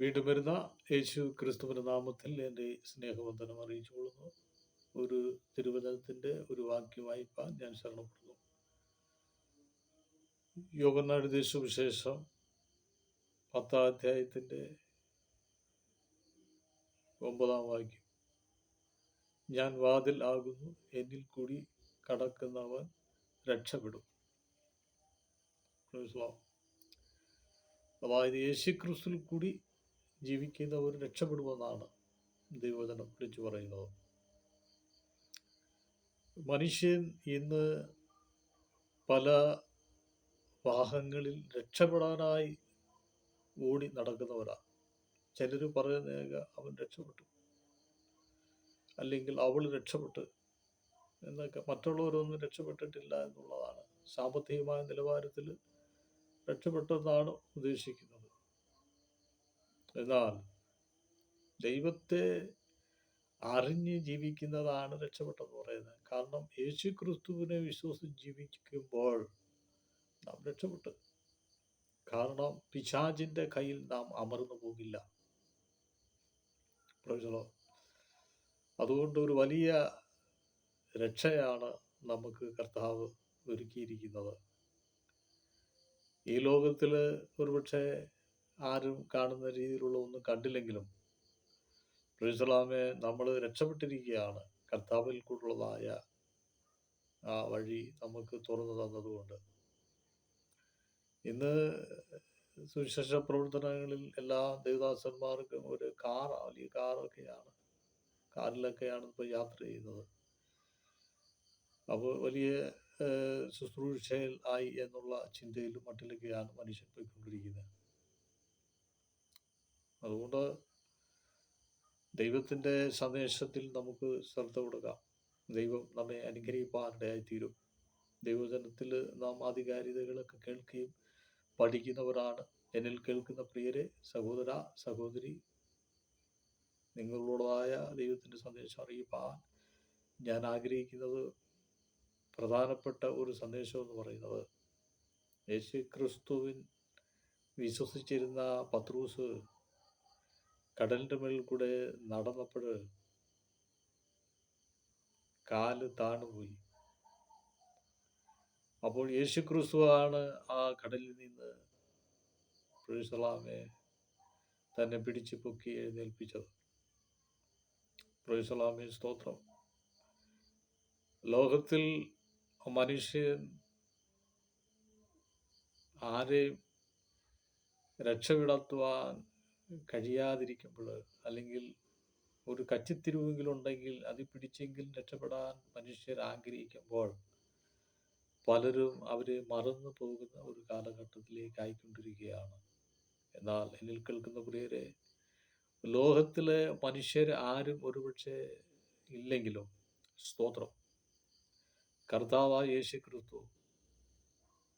വീണ്ടും വരുന്ന യേശു ക്രിസ്തുവിന്റെ നാമത്തിൽ എന്റെ സ്നേഹവന്ദനം അറിയിച്ചുകൊള്ളുന്നു ഒരു തിരുവചനത്തിന്റെ ഒരു വാക്യം വായിപ്പാൻ ഞാൻ ശരണപ്പെടുന്നു. യോഗനാട് ദേശവിശേഷം പത്താം അധ്യായത്തിന്റെ ഒമ്പതാം വാക്യം. ഞാൻ വാതിൽ ആകുന്നു എന്നിൽ കൂടി കടക്കുന്നവൻ രക്ഷപ്പെടും. അതായത് യേശുക്രിസ്തുവിൽ കൂടി ജീവിക്കുന്നവർ രക്ഷപ്പെടുമെന്നാണ് ദൈവവചനം വിളിച്ചു പറയുന്നത്. മനുഷ്യൻ ഇന്ന് പല വാഹങ്ങളിൽ രക്ഷപ്പെടാനായി ഓടി നടക്കുന്നവരാണ് ചിലർ പറയുന്ന അവൻ രക്ഷപ്പെട്ടു. അല്ലെങ്കിൽ അവൾ രക്ഷപ്പെട്ട് എന്നൊക്കെ മറ്റുള്ളവരൊന്നും രക്ഷപ്പെട്ടിട്ടില്ല എന്നുള്ളതാണ്. സാമ്പത്തികമായ നിലവാരത്തിൽ രക്ഷപ്പെട്ടെന്നാണ് ഉദ്ദേശിക്കുന്നത്. എന്നാൽ ദൈവത്തെ അറിഞ്ഞ് ജീവിക്കുന്നതാണ് രക്ഷപ്പെട്ടെന്ന് പറയുന്നത്. കാരണം യേശു ക്രിസ്തുവിനെ വിശ്വസിച്ച് ജീവിക്കുമ്പോൾ നാം രക്ഷപ്പെട്ടു. കാരണം പിശാചിന്റെ കയ്യിൽ നാം അമർന്നു പോകില്ല. അതുകൊണ്ട് ഒരു വലിയ രക്ഷയാണ് നമുക്ക് കർത്താവ് ഒരുക്കിയിരിക്കുന്നത്. ഈ ലോകത്തിൽ ഒരുപക്ഷെ ആരും കാണുന്ന രീതിയിലുള്ള ഒന്നും കണ്ടില്ലെങ്കിലും പ്രിസലാമെ നമ്മൾ രക്ഷപ്പെട്ടിരിക്കുകയാണ്. കർത്താവിൽ കൂടുള്ളതായ ആ വഴി നമുക്ക് തുറന്നു തന്നതുകൊണ്ട്. ഇന്ന് സുവിശേഷ പ്രവർത്തനങ്ങളിൽ എല്ലാ ദേവദാസന്മാർക്കും ഒരു കാർ വലിയ കാറൊക്കെയാണ്. കാറിലൊക്കെയാണ് ഇപ്പോൾ യാത്ര ചെയ്യുന്നത്. അപ്പോൾ വലിയ ശുശ്രൂഷയിൽ ആയി എന്നുള്ള ചിന്തയിലും മട്ടിലൊക്കെയാണ് മനുഷ്യൻ പോയിക്കൊണ്ടിരിക്കുന്നത്. അതുകൊണ്ട് ദൈവത്തിന്റെ സന്ദേശത്തിൽ നമുക്ക് ശ്രദ്ധ കൊടുക്കാം. ദൈവം നമ്മെ അനുഗ്രഹിപ്പാനിടയായി തീരും ദൈവജനത്തിൽ നാം ആധികാരികതകളൊക്കെ കേൾക്കുകയും പഠിക്കുന്നവരാണ്. എന്നിൽ കേൾക്കുന്ന പ്രിയരെ സഹോദര സഹോദരി നിങ്ങളോടായ ദൈവത്തിന്റെ സന്ദേശം അറിയിപ്പാൻ ഞാൻ ആഗ്രഹിക്കുന്നത് പ്രധാനപ്പെട്ട ഒരു സന്ദേശം എന്ന് പറയുന്നത് യേശു ക്രിസ്തുവിൻ വിശ്വസിച്ചിരുന്ന പത്രൂസ് കടലിന്റെ മേൽ കൂടെ നടന്നപ്പോൾ കാൽ താണുപോയി. അപ്പോൾ യേശു ക്രിസ്തുവാണ് ആ കടലിൽ നിന്ന് പ്രൊയ്സലാമെ തന്നെ പിടിച്ചു പൊക്കി എഴുന്നേൽപ്പിച്ചത്. പ്രൊയ്സലാമെ സ്തോത്രം. ലോകത്തിൽ മനുഷ്യൻ ആരെയും രക്ഷപ്പെടുത്തുവാൻ കഴിയാതിരിക്കുമ്പോൾ അല്ലെങ്കിൽ ഒരു കച്ചിത്തിരിവെങ്കിലുണ്ടെങ്കിൽ അത് പിടിച്ചെങ്കിലും രക്ഷപ്പെടാൻ മനുഷ്യർ ആഗ്രഹിക്കുമ്പോൾ പലരും അവരെ മറന്നു പോകുന്ന ഒരു കാലഘട്ടത്തിലേക്ക് ആയിക്കൊണ്ടിരിക്കുകയാണ്. എന്നാൽ എന്നിൽ കേൾക്കുന്ന പ്രിയരെ ലോകത്തിലെ മനുഷ്യർ ആരും ഒരുപക്ഷെ ഇല്ലെങ്കിലും സ്തോത്രം. കർത്താവായ യേശു ക്രിസ്തു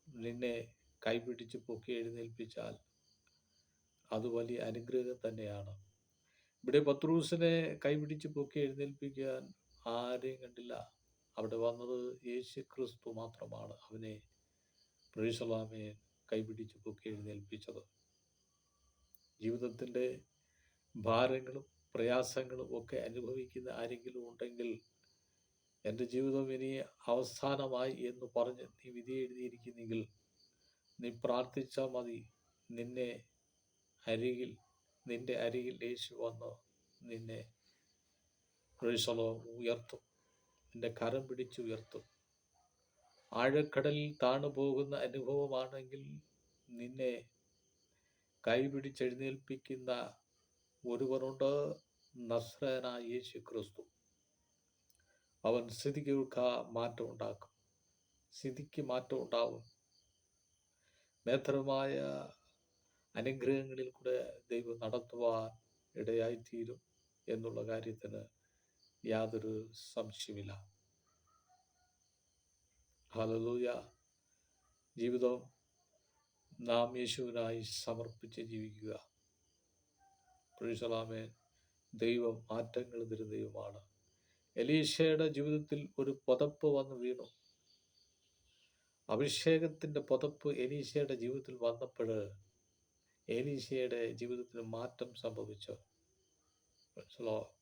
നിന്നെ കൈപിടിച്ച് പൊക്കി എഴുന്നേൽപ്പിച്ചാൽ അത് വലിയ അനുഗ്രഹം തന്നെയാണ്. ഇവിടെ പത്രൂസിനെ കൈപിടിച്ച് പൊക്കി എഴുന്നേൽപ്പിക്കാൻ ആരെയും കണ്ടില്ല. അവിടെ വന്നത് യേശു ക്രിസ്തു മാത്രമാണ് അവനെ പ്രേസലാമെ കൈപിടിച്ച് പൊക്കി എഴുന്നേൽപ്പിച്ചത്. ജീവിതത്തിന്റെ ഭാരങ്ങളും പ്രയാസങ്ങളും ഒക്കെ അനുഭവിക്കുന്ന ആരെങ്കിലും ഉണ്ടെങ്കിൽ എന്റെ ജീവിതം ഇനി അവസാനമായി എന്ന് പറഞ്ഞ് നീ വിധി എഴുതിയിരിക്കുന്നെങ്കിൽ നീ പ്രാർത്ഥിച്ചാൽ മതി. നിന്നെ അരികിൽ നിന്റെ അരികിൽ യേശു വന്ന്. നിന്നെ ഉയർത്തും. നിന്റെ കരം പിടിച്ച് ഉയർത്തും. ആഴക്കടലിൽ താണു പോകുന്ന അനുഭവമാണെങ്കിൽ നിന്നെ കൈപിടിച്ചെഴുന്നേൽപ്പിക്കുന്ന ഒരുവനുണ്ട് നസ്രനായ യേശു ക്രിസ്തു അവൻ സ്ഥിതികൾക്ക് മാറ്റം ഉണ്ടാക്കും. സ്ഥിതിക്ക് മാറ്റം ഉണ്ടാവും. നേത്രമായ അനുഗ്രഹങ്ങളിൽ കൂടെ ദൈവം നടത്തുവാൻ ഇടയായിത്തീരും എന്നുള്ള കാര്യത്തിന് യാതൊരു സംശയമില്ല ഹലലൂയ ജീവിതം നാം യേശുവിനായി സമർപ്പിച്ച് ജീവിക്കുക. പുരുഷലാമേ ദൈവം മാറ്റങ്ങൾ തരുന്ന ദൈവമാണ്. എലീഷയുടെ ജീവിതത്തിൽ ഒരു പുതപ്പ് വന്ന് വീണു. അഭിഷേകത്തിന്റെ പുതപ്പ് എലീശയുടെ ജീവിതത്തിൽ വന്നപ്പോൾ ഏലീശയുടെ ജീവിതത്തിന് മാറ്റം സംഭവിച്ചു? മനസ്സിലോ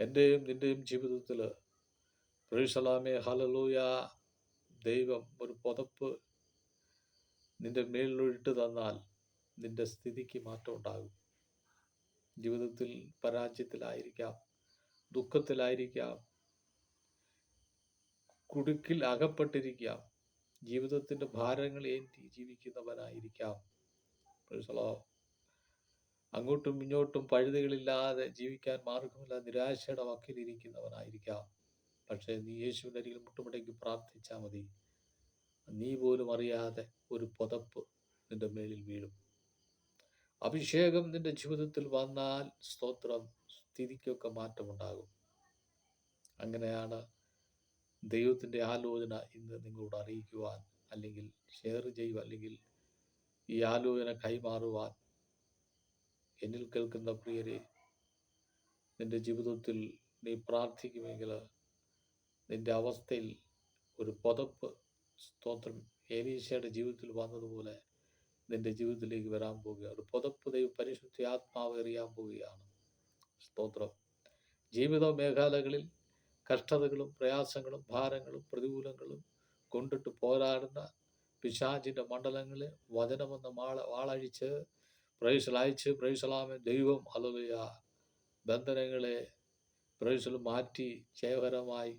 എന്റെയും നിന്റെയും ജീവിതത്തിൽ പ്രൊഴിസലാമെ ഹലലൂയ ദൈവം ഒരു പുതപ്പ് നിന്റെ മേളിലൊഴിട്ട് തന്നാൽ നിന്റെ സ്ഥിതിക്ക് മാറ്റം ഉണ്ടാകും. ജീവിതത്തിൽ പരാജയത്തിലായിരിക്കാം ദുഃഖത്തിലായിരിക്കാം കുടുക്കിൽ അകപ്പെട്ടിരിക്കാം ജീവിതത്തിന്റെ ഭാരങ്ങൾ ഏന്തി ജീവിക്കുന്നവനായിരിക്കാം. അങ്ങോട്ടും ഇങ്ങോട്ടും പഴുതുകളില്ലാതെ ജീവിക്കാൻ മാർഗമില്ല നിരാശയുടെ വക്കിലിരിക്കുന്നവനായിരിക്കാം. പക്ഷേ നീ യേശുവിന്റെ അരികിൽ മുട്ടുമുടക്കി പ്രാർത്ഥിച്ചാൽ മതി. നീ പോലും അറിയാതെ ഒരു പുതപ്പ് നിന്റെ മേലിൽ വീഴും. അഭിഷേകം നിന്റെ ജീവിതത്തിൽ വന്നാൽ സ്തോത്രം സ്ഥിതിക്കൊക്കെ മാറ്റമുണ്ടാകും. അങ്ങനെയാണ് ദൈവത്തിന്റെ ആലോചന ഇന്ന് നിങ്ങളോട് അറിയിക്കുവാൻ അല്ലെങ്കിൽ ഷെയർ ചെയ്യുക അല്ലെങ്കിൽ ഈ ആലോചന കൈമാറുവാൻ എന്നിൽ കേൾക്കുന്ന പ്രിയരെ നിന്റെ ജീവിതത്തിൽ നീ പ്രാർത്ഥിക്കുമെങ്കിൽ നിന്റെ അവസ്ഥയിൽ ഒരു പുതപ്പ് സ്തോത്രം ഏലീശയുടെ ജീവിതത്തിൽ വന്നതുപോലെ നിന്റെ ജീവിതത്തിലേക്ക് വരാൻ പോവുകയാണ് ഒരു പുതപ്പ് ദൈവ പരിശുദ്ധി ആത്മാവ് എറിയാൻ പോവുകയാണ് സ്തോത്രം. ജീവിത മേഖലകളിൽ കഷ്ടതകളും പ്രയാസങ്ങളും ഭാരങ്ങളും പ്രതികൂലങ്ങളും കൊണ്ടിട്ട് പോരാടുന്ന പിശാചിന്റെ മണ്ഡലങ്ങളെ വചനമെന്ന് മാള വാളഴിച്ച് പ്രൈസലയച്ച് പ്രൈസലാമെ ദൈവം അലലുയ ബന്ധനങ്ങളെ പ്രൈസൽ മാറ്റി ജയകരമായി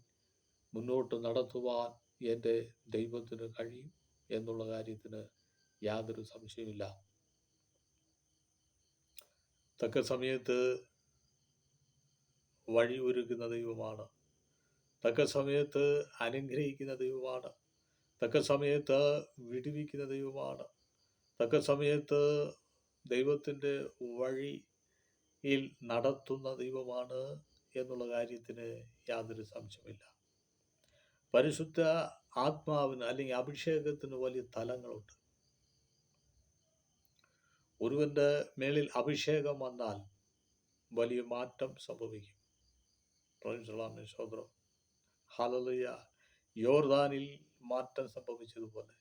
മുന്നോട്ട് നടത്തുവാൻ എന്റെ ദൈവത്തിന് കഴിയും എന്നുള്ള കാര്യത്തിന് യാതൊരു സംശയമില്ല തക്ക സമയത്ത് വഴി ഒരുക്കുന്ന ദൈവമാണ്. തക്ക സമയത്ത് അനുഗ്രഹിക്കുന്ന ദൈവമാണ്. തക്ക സമയത്ത് വിടുവിക്കുന്ന ദൈവമാണ്. തക്ക സമയത്ത് ദൈവത്തിന്റെ വഴിയിൽ നടത്തുന്ന ദൈവമാണ് എന്നുള്ള കാര്യത്തിന് യാതൊരു സംശയമില്ല പരിശുദ്ധ ആത്മാവിന് അല്ലെങ്കിൽ അഭിഷേകത്തിന് വലിയ തലങ്ങളുണ്ട്. ഒരുവന്റെ മേളിൽ അഭിഷേകം വന്നാൽ വലിയ മാറ്റം സംഭവിക്കും. സോദരം ഹലലിയ യോർദാനിൽ മാറ്റം സംഭവിച്ചതുപോലെ.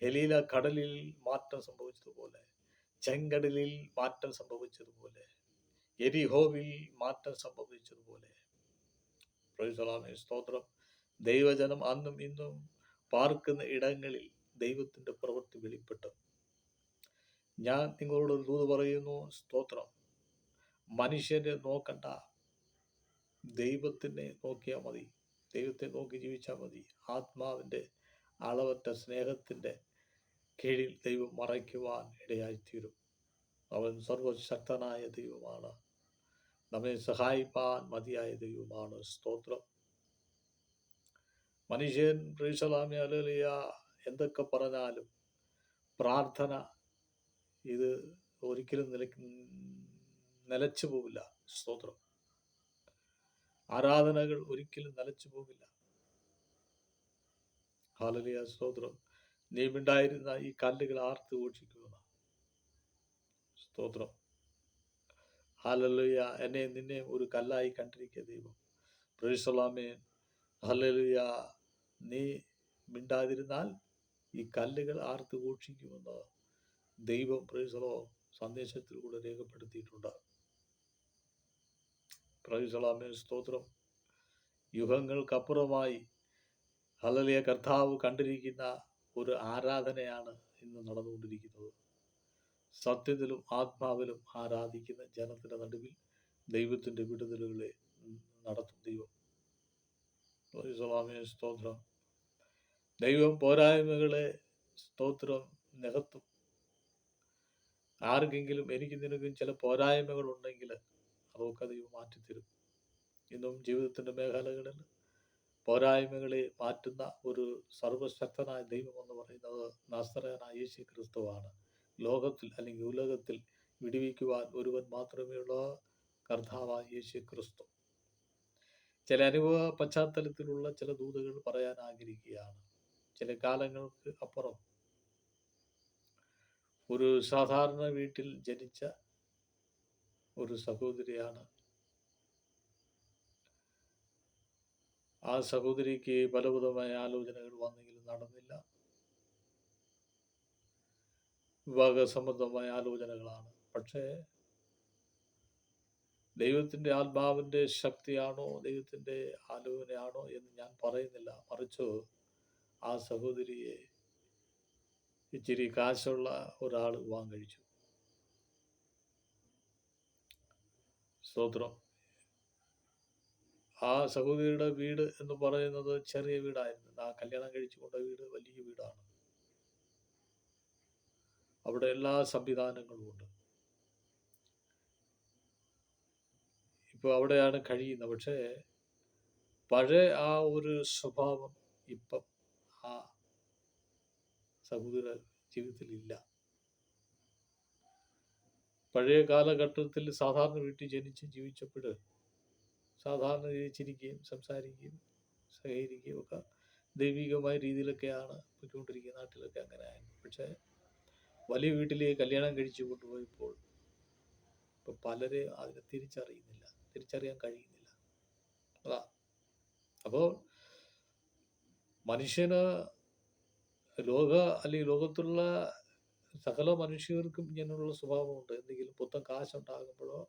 ഹെലീല കടലിൽ മാറ്റം സംഭവിച്ചതുപോലെ. ചെങ്കടലിൽ മാറ്റം സംഭവിച്ചതുപോലെ. എരിഹോവിൽ മാറ്റം സംഭവിച്ചതുപോലെ. സ്തോത്രം. ദൈവജനം അന്നും ഇന്നും പാർക്കുന്ന ഇടങ്ങളിൽ ദൈവത്തിന്റെ പ്രവൃത്തി വെളിപ്പെട്ടു. ഞാൻ നിങ്ങളോട് ദൂത് പറയുന്നു. സ്തോത്രം. മനുഷ്യനെ നോക്കണ്ട. ദൈവത്തിനെ നോക്കിയാൽ മതി. ദൈവത്തെ നോക്കി ജീവിച്ചാൽ മതി. ആത്മാവിന്റെ അളവറ്റ സ്നേഹത്തിന്റെ കീഴിൽ ദൈവം മറയ്ക്കുവാൻ ഇടയായിത്തീരും. അവൻ സർവശക്തനായ ദൈവമാണ്. നമ്മെ സഹായിപ്പാൻ മതിയായ ദൈവമാണ്. സ്തോത്രം. മനുഷ്യൻ പ്രീസലാമി അലലിയ എന്തൊക്കെ പറഞ്ഞാലും പ്രാർത്ഥന ഇത് ഒരിക്കലും നില നിലച്ചു പോവില്ല. സ്തോത്രം. ആരാധനകൾ ഒരിക്കലും നിലച്ചു പോകില്ല. ഹാലലിയ സ്തോത്രം. നീമിണ്ടായിരുന്ന ഈ കല്ലുകൾ ആർത്ത് ഘോഷിക്കുക സ്തോത്രം. ഹാലലുയ എന്നെ നിന്നെ ഒരു കല്ലായി കണ്ടിരിക്കുക ദൈവം. പ്രേസലാമേ ഹലലുയ നീ മിണ്ടാതിരുന്നാൽ ഈ കല്ലുകൾ ആർത്ത് ഘോഷിക്കുമെന്ന് ദൈവം പ്രൈസലോ സന്ദേശത്തിലൂടെ രേഖപ്പെടുത്തിയിട്ടുണ്ട്. പ്രൈസലാമേ സ്തോത്രം. യുഗങ്ങൾക്കപ്പുറമായി ഹലലിയ കർത്താവ് കണ്ടിരിക്കുന്ന ഒരു ആരാധനയാണ് ഇന്ന് നടന്നുകൊണ്ടിരിക്കുന്നത്. സത്യത്തിലും ആത്മാവിലും ആരാധിക്കുന്ന ജനത്തിന്റെ നടുവിൽ ദൈവത്തിന്റെ വിടുതലുകളെ നടത്തും ദൈവം. സ്തോത്രം. ദൈവം പോരായ്മകളെ സ്തോത്രം നികത്തും. ആർക്കെങ്കിലും എനിക്ക് നിനക്കും ചില പോരായ്മകൾ ഉണ്ടെങ്കിൽ അതൊക്കെ ദൈവം മാറ്റിത്തരും. ഇന്നും ജീവിതത്തിന്റെ മേഖലകളിൽ പോരായ്മകളെ മാറ്റുന്ന ഒരു സർവശക്തനായ ദൈവം എന്ന് പറയുന്നത് നാസ്തറനായ യേശു ക്രിസ്തുവാണ് ലോകത്തിൽ അല്ലെങ്കിൽ ഉലകത്തിൽ വിടുവിക്കുവാൻ ഒരുവൻ മാത്രമേ ഉള്ള കർത്താവായ യേശു ക്രിസ്തു ചില അനുഭവ പശ്ചാത്തലത്തിലുള്ള ചില ദൂതുകൾ പറയാൻ ആഗ്രഹിക്കുകയാണ്. ചില കാലങ്ങൾക്ക് അപ്പുറം ഒരു സാധാരണ വീട്ടിൽ ജനിച്ച ഒരു സഹോദരിയാണ്. ആ സഹോദരിക്ക് ഫലപ്രദമായ ആലോചനകൾ വന്നെങ്കിലും നടന്നില്ല. വിവാഹ സംബന്ധമായ ആലോചനകളാണ്. പക്ഷേ ദൈവത്തിന്റെ ആത്മാവിന്റെ ശക്തിയാണോ ദൈവത്തിന്റെ ആലോചനയാണോ എന്ന് ഞാൻ പറയുന്നില്ല. മറിച്ച് ആ സഹോദരിയെ ഇച്ചിരി കാശുള്ള ഒരാൾ വിവാഹം കഴിച്ചു. സ്തോത്രം. ആ സഹോദരിയുടെ വീട് എന്ന് പറയുന്നത് ചെറിയ വീടായിരുന്നു. ആ കല്യാണം കഴിച്ചു കൊണ്ട വീട് വലിയ വീടാണ്. അവിടെ എല്ലാ സംവിധാനങ്ങളും ഉണ്ട്. ഇപ്പോൾ അവിടെയാണ് കഴിയുന്നത്. പക്ഷേ പഴയ ആ ഒരു സ്വഭാവം ഇപ്പം ആ സഹോദര ജീവിതത്തിൽ ഇല്ല. പഴയ കാലഘട്ടത്തിൽ സാധാരണ വീട്ടിൽ ജനിച്ച് ജീവിച്ചപ്പോൾ സാധാരണ രീതിയിൽ ചിരിക്കുകയും സംസാരിക്കുകയും സഹകരിക്കുകയും ഒക്കെ ദൈവികമായ രീതിയിലൊക്കെയാണ് പോയിക്കൊണ്ടിരിക്കുന്ന നാട്ടിലൊക്കെ അങ്ങനെ ആയിരുന്നു. പക്ഷേ വലിയ വീട്ടിലേ കല്യാണം കഴിച്ചു കൊണ്ടുപോയപ്പോൾ ഇപ്പം പലരെ അതിനെ തിരിച്ചറിയുന്നില്ല. തിരിച്ചറിയാൻ കഴിയുന്നില്ല. അതാ. അപ്പോൾ മനുഷ്യന് ലോക അല്ലെങ്കിൽ ലോകത്തുള്ള സകല മനുഷ്യർക്കും ഇങ്ങനെയുള്ള സ്വഭാവമുണ്ട്. എന്തെങ്കിലും പുത്തൻ കാശുണ്ടാകുമ്പോഴോ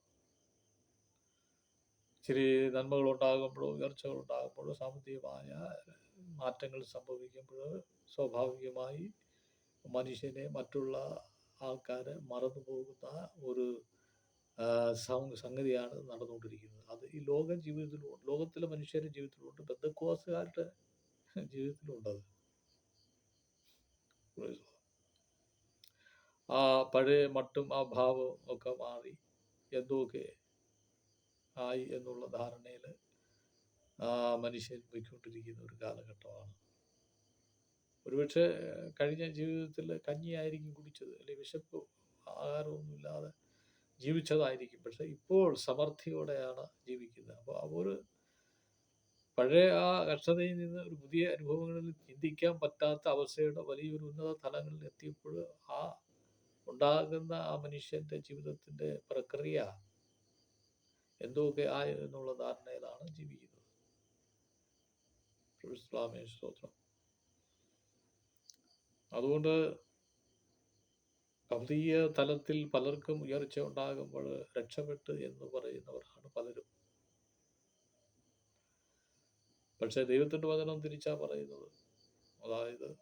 ഇച്ചിരി ഉയർച്ചകൾ ഉണ്ടാകുമ്പോഴോ സാമ്പത്തികമായ മാറ്റങ്ങൾ സംഭവിക്കുമ്പോൾ സ്വാഭാവികമായി മനുഷ്യനെ മറ്റുള്ള ആൾക്കാർ മറന്നു പോകുന്ന ഒരു സംഗതിയാണ് നടന്നുകൊണ്ടിരിക്കുന്നത്. അത് ഈ ലോക ജീവിതത്തിലും ലോകത്തിലെ മനുഷ്യരുടെ ജീവിതത്തിലുണ്ട്. ബന്ധക്കോസുകാരുടെ ജീവിതത്തിലുണ്ട് അത്. ആ പഴയ മട്ടും ആ ഭാവവും ഒക്കെ മാറി. എന്തൊക്കെ ആയി എന്നുള്ള ധാരണയിൽ മനുഷ്യൻ പോയിക്കൊണ്ടിരിക്കുന്ന ഒരു കാലഘട്ടമാണ്. ഒരുപക്ഷെ കഴിഞ്ഞ ജീവിതത്തിൽ കഞ്ഞിയായിരിക്കും കുടിച്ചത് അല്ലെങ്കിൽ വിശപ്പ് ആഹാരമൊന്നുമില്ലാതെ ജീവിച്ചതായിരിക്കും. പക്ഷെ ഇപ്പോൾ സമൃദ്ധിയോടെയാണ് ജീവിക്കുന്നത്. അപ്പോൾ ആ ഒരു പഴയ ആ കഷ്ടതയിൽ നിന്ന് ഒരു പുതിയ അനുഭവങ്ങളിൽ ചിന്തിക്കാൻ പറ്റാത്ത അവസ്ഥയുടെ വലിയൊരു ഉന്നത തലങ്ങളിൽ എത്തിയപ്പോൾ ആ ഉണ്ടാകുന്ന ആ മനുഷ്യന്റെ ജീവിതത്തിന്റെ പ്രക്രിയ എന്തൊക്കെ ആയി എന്നുള്ള ധാരണയിലാണ് ജീവിക്കുന്നത്. സ്തോത്രം. അതുകൊണ്ട് ഭൗതിക തലത്തിൽ പലർക്കും ഉയർച്ച ഉണ്ടാകുമ്പോൾ രക്ഷപ്പെട്ട് എന്ന് പറയുന്നവരാണ് പലരും. പക്ഷെ ദൈവത്തിന്റെ വചനം തിരിച്ചാ പറയുന്നത്. അതായത്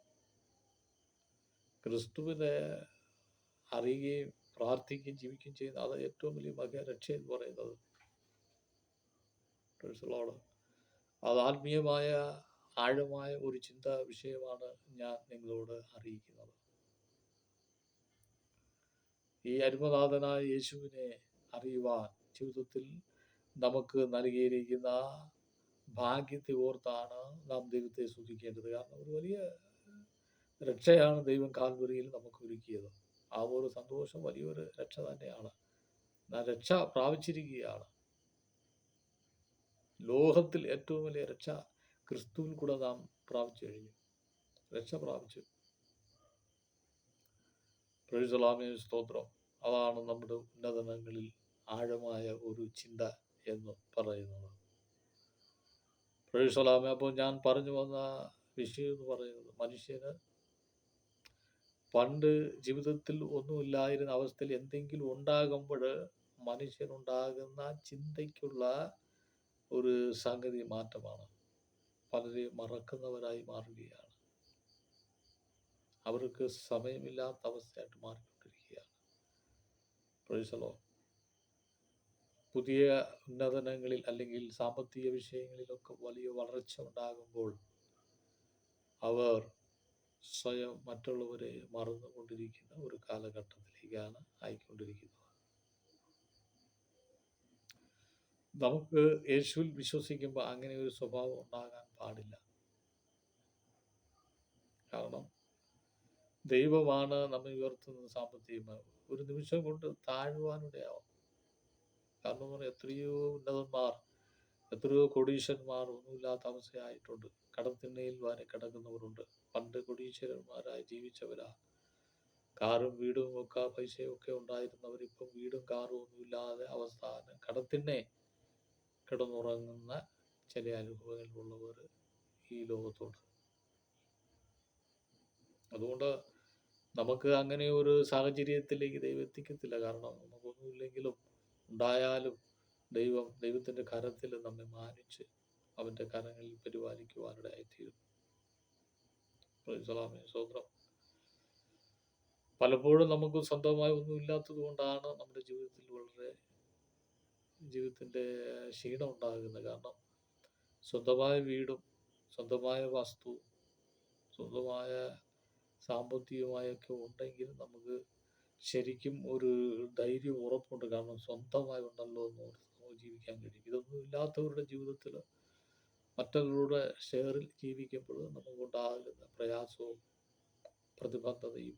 ക്രിസ്തുവിനെ അറിയുകയും പ്രാർത്ഥിക്കുകയും ജീവിക്കുകയും ചെയ്യുന്ന അത് ഏറ്റവും വലിയ മഹാരക്ഷ രക്ഷ എന്ന് പറയുന്നത്. അത് ആത്മീയമായ ആഴമായ ഒരു ചിന്താ വിഷയമാണ് ഞാൻ നിങ്ങളോട് അറിയിക്കുന്നത്. ഈ അരുമനാഥനായ യേശുവിനെ അറിയുവാൻ ജീവിതത്തിൽ നമുക്ക് നൽകിയിരിക്കുന്ന ഭാഗ്യത്തെ ഓർത്താണ് നാം ദൈവത്തെ സ്തുതിക്കേണ്ടത്. കാരണം ഒരു വലിയ രക്ഷയാണ് ദൈവം കാൽവരിയിൽ നമുക്ക് ഒരുക്കിയത്. ആ ഒരു സന്തോഷം വലിയൊരു രക്ഷ തന്നെയാണ്. ഞാൻ രക്ഷ പ്രാപിച്ചിരിക്കുകയാണ്. ലോകത്തിൽ ഏറ്റവും വലിയ രക്ഷ ക്രിസ്തുവിൽ കൂടെ നാം പ്രാപിച്ചു കഴിഞ്ഞു. രക്ഷ പ്രാപിച്ചു. പ്രഴുസലാമിയ സ്തോത്രം. അതാണ് നമ്മുടെ ഉന്നതനങ്ങളിൽ ആഴമായ ഒരു ചിന്ത എന്ന് പറയുന്നത്. പ്രഴുസലാമി അപ്പോൾ ഞാൻ പറഞ്ഞു വന്ന വിഷയം എന്ന് പറയുന്നത് മനുഷ്യന് പണ്ട് ജീവിതത്തിൽ ഒന്നുമില്ലായിരുന്ന അവസ്ഥയിൽ എന്തെങ്കിലും ഉണ്ടാകുമ്പോൾ മനുഷ്യനുണ്ടാകുന്ന ചിന്തയ്ക്കുള്ള ഒരു സംഗതി മാറ്റമാണ്. പലരെയും മറക്കുന്നവരായി മാറുകയാണ്. അവർക്ക് സമയമില്ലാത്ത അവസ്ഥയായിട്ട് മാറിക്കൊണ്ടിരിക്കുകയാണ്. പ്രൊഫസറോ പുതിയ ഉന്നതനങ്ങളിൽ അല്ലെങ്കിൽ സാമ്പത്തിക വിഷയങ്ങളിലൊക്കെ വലിയ വളർച്ച ഉണ്ടാകുമ്പോൾ അവർ സ്വയം മറ്റുള്ളവരെ മറന്നുകൊണ്ടിരിക്കുന്ന ഒരു കാലഘട്ടത്തിലേക്കാണ് ആയിക്കൊണ്ടിരിക്കുന്നത്. നമുക്ക് യേശുവിൽ വിശ്വസിക്കുമ്പോൾ അങ്ങനെ ഒരു സ്വഭാവം ഉണ്ടാകാൻ പാടില്ല. കാരണം ദൈവമാണ് നമ്മെ ഉയർത്തുന്നത് സാമ്പത്തികമായി ഒരു നിമിഷം കൊണ്ട് താഴുവാനിടയാവും. കാരണം എന്ന് പറഞ്ഞാൽ എത്രയോ ഉന്നതന്മാർ എത്രയോ കൊടീശന്മാർ ഒന്നുമില്ലാത്ത അവസ്ഥയായിട്ടുണ്ട് കടത്തിണ്ണയിൽ വരെ കിടക്കുന്നവരുണ്ട്. പണ്ട് കൊടീശ്വരന്മാരായി ജീവിച്ചവരാ. കാറും വീടും ഒക്കെ പൈസയും ഒക്കെ ഉണ്ടായിരുന്നവർ ഇപ്പം വീടും കാറും ഒന്നുമില്ലാതെ അവസാനം കടത്തിണ്ണെ കിടന്നുറങ്ങുന്ന ചില അനുഭവങ്ങളുള്ളവർ ഈ ലോകത്തോട്. അതുകൊണ്ട് നമുക്ക് അങ്ങനെ ഒരു സാഹചര്യത്തിലേക്ക് ദൈവം എത്തിക്കത്തില്ല. കാരണം നമുക്കൊന്നുമില്ലെങ്കിലും ഉണ്ടായാലും ദൈവം ദൈവത്തിന്റെ കരത്തിൽ നമ്മെ മാനിച്ച് അവന്റെ കരങ്ങളിൽ പരിപാലിക്കുവാനിടയായിത്തീരും പ്രൈസലാമേ സ്വന്തം പലപ്പോഴും നമുക്ക് സ്വന്തമായി ഒന്നുമില്ലാത്തത് കൊണ്ടാണ് നമ്മുടെ ജീവിതത്തിൽ വളരെ ജീവിതത്തിന്റെ ക്ഷീണം ഉണ്ടാകുന്നത്. കാരണം സ്വന്തമായ വീടും സ്വന്തമായ വസ്തു സ്വന്തമായ സാമ്പത്തികമായൊക്കെ ഉണ്ടെങ്കിൽ നമുക്ക് ശരിക്കും ഒരു ധൈര്യം ഉറപ്പുണ്ട്. കാരണം സ്വന്തമായി ഉണ്ടല്ലോ എന്ന് ജീവിക്കാൻ കഴിയും. ഇതൊന്നും ഇല്ലാത്തവരുടെ ജീവിതത്തിൽ മറ്റുള്ളവരുടെ ഷെയറിൽ ജീവിക്കുമ്പോൾ നമുക്കുണ്ടാകുന്ന പ്രയാസവും പ്രതിബദ്ധതയും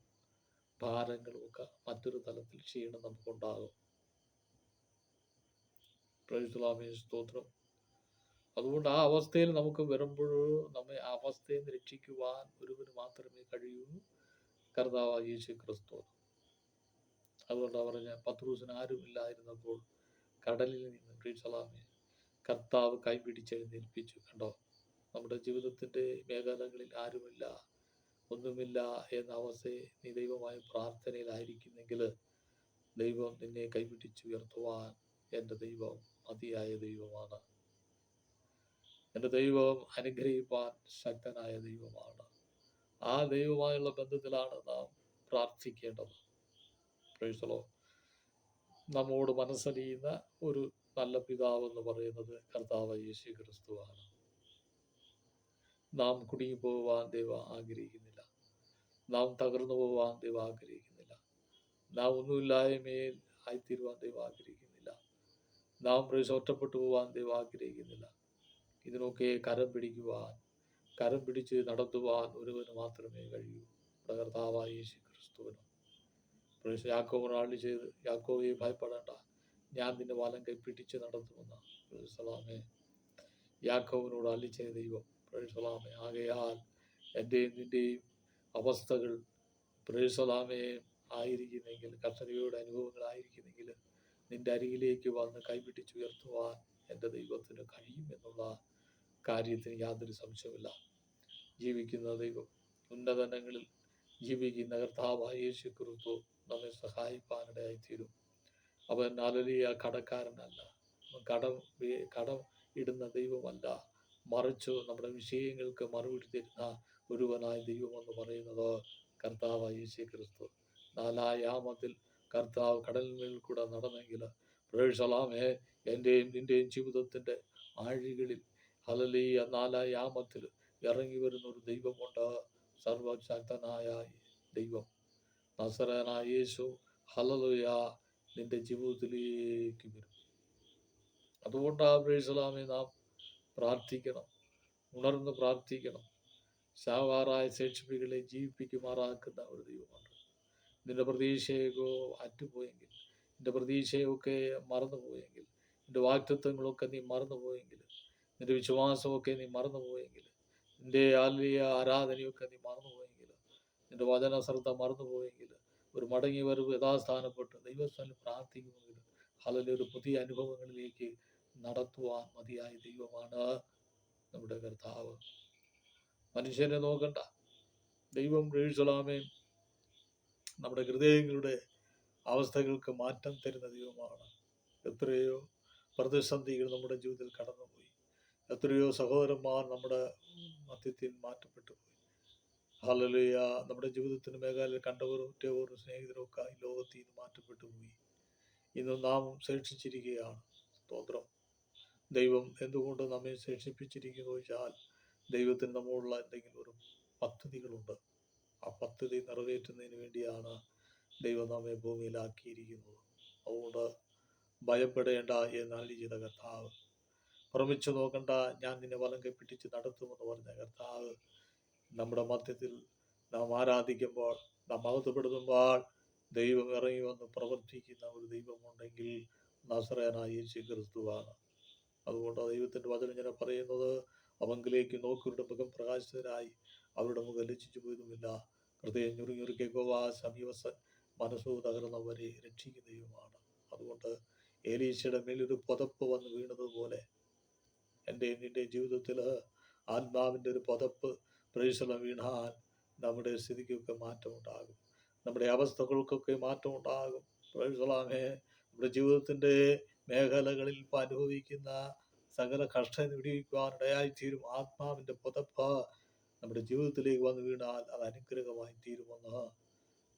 ഭാരങ്ങളും ഒക്കെ മറ്റൊരു തലത്തിൽ ക്ഷീണം നമുക്കുണ്ടാകും. പ്രൈസ്ലാമേ സ്തോത്രം. അതുകൊണ്ട് ആ അവസ്ഥയിൽ നമുക്ക് വരുമ്പോൾ നമ്മെ ആ അവസ്ഥയിൽ നിന്ന് രക്ഷിക്കുവാൻ ഒരുവന് മാത്രമേ കഴിയൂ കർത്താവ് യേശു ക്രിസ്തു. അതുകൊണ്ടാണ് പറഞ്ഞ പത്രൂസിന് ആരുമില്ലായിരുന്നപ്പോൾ കടലിൽ നിന്ന് പ്രീസലാമെ കർത്താവ് കൈപിടിച്ചെഴുന്നേൽപ്പിച്ചു. കണ്ടോ? നമ്മുടെ ജീവിതത്തിന്റെ മേഖലകളിൽ ആരുമില്ല ഒന്നുമില്ല എന്ന അവസ്ഥയെ നീ ദൈവമായ പ്രാർത്ഥനയിലായിരിക്കുന്നെങ്കിൽ ദൈവം നിന്നെ കൈപിടിച്ച് ഉയർത്തുവാൻ എന്റെ ദൈവം മതിയായ ദൈവമാണ്. എന്റെ ദൈവം അനുഗ്രഹിപ്പാൻ ശക്തനായ ദൈവമാണ്. ആ ദൈവമായുള്ള ബന്ധത്തിലാണ് നാം പ്രാർത്ഥിക്കേണ്ടത്. നമ്മോട് മനസ്സലിയുന്ന ഒരു നല്ല പിതാവ് എന്ന് പറയുന്നത് കർത്താവ് യേശു ക്രിസ്തുവാണ് നാം കുടുങ്ങി പോവാൻ ദൈവം ആഗ്രഹിക്കുന്നില്ല. നാം തകർന്നു പോവാൻ ദൈവം ആഗ്രഹിക്കുന്നില്ല. നാം ഒന്നുമില്ലായ്മയിൽ ആയിത്തീരുവാൻ ദൈവം ആഗ്രഹിക്കുന്നില്ല. നാം ഒറ്റപ്പെട്ടു പോവാൻ ദൈവം ആഗ്രഹിക്കുന്നില്ല. ഇതിനൊക്കെ കരം പിടിക്കുവാൻ കരം പിടിച്ച് നടത്തുവാൻ ഒരുവന് മാത്രമേ കഴിയൂ. പ്രകർത്താവായ കർത്താവായ യേശു ക്രിസ്തുവിനും പ്രേസ് യാക്കോബിന് ആളി ചെയ്ത് യാക്കോബയെ ഭയപ്പെടേണ്ട. ഞാൻ നിന്റെ വാലം കൈ പിടിച്ച് നടത്തുമെന്ന് സലാമേ യാക്കോവിനോട് ചെയ്ത ദൈവം പ്രേസലാമേ ആകയാൽ എന്റെയും നിന്റെയും അവസ്ഥകൾ പ്രേസലാമേ ആയിരിക്കുന്നെങ്കിൽ കർത്തനയുടെ അനുഭവങ്ങളായിരിക്കുന്നെങ്കിൽ നിന്റെ അരികിലേക്ക് വന്ന് കൈപിടിച്ചുയർത്തുവാൻ എന്റെ ദൈവത്തിന് കഴിയും എന്നുള്ള കാര്യത്തിന് യാതൊരു സംശയമില്ല ജീവിക്കുന്ന ദൈവം ഉന്നതനങ്ങളിൽ ജീവിക്കുന്ന കർത്താവായ യേശു ക്രിസ്തു നമ്മെ സഹായിപ്പാനിടയായിത്തീരും. അവൻ അലലിയ കടക്കാരനല്ല. കടം കടം ഇടുന്ന ദൈവമല്ല. മറിച്ച് നമ്മുടെ വിഷയങ്ങൾക്ക് മറുപടി തരുന്ന ഒരുവനായ ദൈവം എന്ന് പറയുന്നത് കർത്താവ് യേശു ക്രിസ്തു നാലായാമത്തിൽ കർത്താവ് കടലിൽ കൂടെ നടന്നെങ്കിൽ പ്രേഷലാമേ എന്റെയും നിന്റെയും ജീവിതത്തിന്റെ ആഴികളിൽ ഹലലിയ നാലായാമത്തിൽ ഇറങ്ങി വരുന്ന ഒരു ദൈവമുണ്ട്. സർവശക്തനായ ദൈവം. നസറനായ യേശു ഹലലുയ. നിന്റെ ജീവിതത്തിലേക്ക് വരും. അതുകൊണ്ട് ആ പ്രേസലാമെ നാം പ്രാർത്ഥിക്കണം. ഉണർന്ന് പ്രാർത്ഥിക്കണം. ശാവാറായ ശേഷിപ്പികളെ ജീവിപ്പിക്കുമാറാക്കുന്ന ഒരു ദൈവമാണ് നിന്റെ പ്രതീക്ഷയൊക്കെ അറ്റുപോയെങ്കിൽ നിന്റെ പ്രതീക്ഷയൊക്കെ മറന്നുപോയെങ്കിൽ നിന്റെ വാക്തത്വങ്ങളൊക്കെ നീ മറന്നുപോയെങ്കിൽ നിന്റെ വിശ്വാസമൊക്കെ നീ മറന്നുപോയെങ്കിൽ നിന്റെ ആത്മീയ ആരാധനയൊക്കെ നീ മറന്നുപോയെങ്കിൽ നിന്റെ വചന ശ്രദ്ധ മറന്നുപോയെങ്കിൽ ഒരു മടങ്ങി വരവ് യഥാസ്ഥാനപ്പെട്ട്. ദൈവസ്ഥാനം പ്രാർത്ഥിക്കുമെങ്കിൽ അല്ലെങ്കിൽ ഒരു പുതിയ അനുഭവങ്ങളിലേക്ക് നടത്തുവാൻ മതിയായ ദൈവമാണ് നമ്മുടെ കർത്താവ്. മനുഷ്യനെ നോക്കണ്ട. ദൈവം റീഴ്സലാമേ നമ്മുടെ ഹൃദയങ്ങളുടെ അവസ്ഥകൾക്ക് മാറ്റം തരുന്ന ദൈവമാണ്. എത്രയോ പ്രതിസന്ധികൾ നമ്മുടെ ജീവിതത്തിൽ കടന്നുപോയി. എത്രയോ സഹോദരന്മാർ നമ്മുടെ മധ്യത്തിൽ മാറ്റപ്പെട്ടു ഹലലുയ നമ്മുടെ ജീവിതത്തിന് മേഖലയിൽ കണ്ടവരും ഉറ്റവരും സ്നേഹിതരും ഒക്കെ ഈ ലോകത്തിൽ നിന്ന് മാറ്റപ്പെട്ടു പോയി. ഇന്ന് നാം ശേഷിച്ചിരിക്കുകയാണ്. സ്തോത്രം. ദൈവം എന്തുകൊണ്ട് നമ്മെ ശേഷിപ്പിച്ചിരിക്കുന്നു വെച്ചാൽ ദൈവത്തിന് നമ്മളുള്ള എന്തെങ്കിലും ഒരു പദ്ധതികളുണ്ട്. ആ പദ്ധതി നിറവേറ്റുന്നതിന് വേണ്ടിയാണ് ദൈവം നമ്മെ ഭൂമിയിലാക്കിയിരിക്കുന്നത്. അതുകൊണ്ട് ഭയപ്പെടേണ്ട എന്നാലി ചെയ്ത കർത്താവ്. ഭ്രമിച്ചു നോക്കണ്ട. ഞാൻ നിന്നെ വലം കൈപ്പിടിച്ച് നടത്തുമെന്ന് പറഞ്ഞ കർത്താവ് നമ്മുടെ മധ്യത്തിൽ നാം ആരാധിക്കുമ്പോൾ നാം അകത്തുപെടുത്തുമ്പോൾ ദൈവം ഇറങ്ങി വന്ന് പ്രവർത്തിക്കുന്ന ഒരു ദൈവമുണ്ടെങ്കിൽ നസറേനായ യേശു ക്രിസ്തുവാണ് അതുകൊണ്ട് ദൈവത്തിന്റെ വചനം ഇങ്ങനെ പറയുന്നത്. അവങ്കിലേക്ക് നോക്കിയുടെ മുഖം പ്രകാശിതരായി അവരുടെ മുഖം ലജ്ജിച്ചു പോയതുമില്ല. ഹൃദയം ഞുറുങ്ങിയുറുക്കിക്കോവാ സമീപസ മനസ്സു തകർന്നവരെ രക്ഷിക്കുന്ന ദൈവമാണ്. അതുകൊണ്ട് ഏലീശയുടെ മേലൊരു പുതപ്പ് വന്ന് വീണതുപോലെ എന്റെ നിന്റെ ജീവിതത്തിൽ ആത്മാവിന്റെ ഒരു പുതപ്പ് പ്രേക്ഷണം വീണാൽ നമ്മുടെ സ്ഥിതിക്കൊക്കെ മാറ്റമുണ്ടാകും. നമ്മുടെ അവസ്ഥകൾക്കൊക്കെ മാറ്റമുണ്ടാകും. പ്രൈസലാമേ നമ്മുടെ ജീവിതത്തിന്റെ മേഖലകളിൽ അനുഭവിക്കുന്ന സകല കഷ്ടം തീരും ആത്മാവിന്റെ പുതപ്പ് നമ്മുടെ ജീവിതത്തിലേക്ക് വന്നു വീണാൽ അത് അനുഗ്രഹമായി തീരുമെന്ന്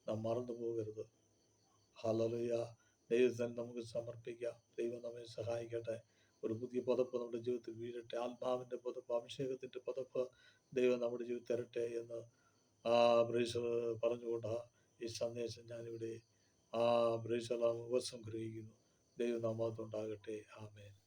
നാം മറന്നു പോകരുത്. ഹലലുയ ദൈവത്തിന് നമുക്ക് സമർപ്പിക്കാം. ദൈവം നമ്മെ സഹായിക്കട്ടെ. ഒരു പുതിയ പുതപ്പ് നമ്മുടെ ജീവിതത്തിൽ വീഴട്ടെ. ആത്മാവിന്റെ പുതപ്പ് അഭിഷേകത്തിന്റെ പുതപ്പ് ദൈവം നമ്മുടെ ജീവിതത്തിൽ തരട്ടെ എന്ന് ആ ബ്രേസ് പറഞ്ഞുകൊണ്ട് ഈ സന്ദേശം ഞാനിവിടെ ആ ബ്രേസലാം ഉപസംഗ്രഹിക്കുന്നു. ദൈവനാമത്തുണ്ടാകട്ടെ ആമേൻ.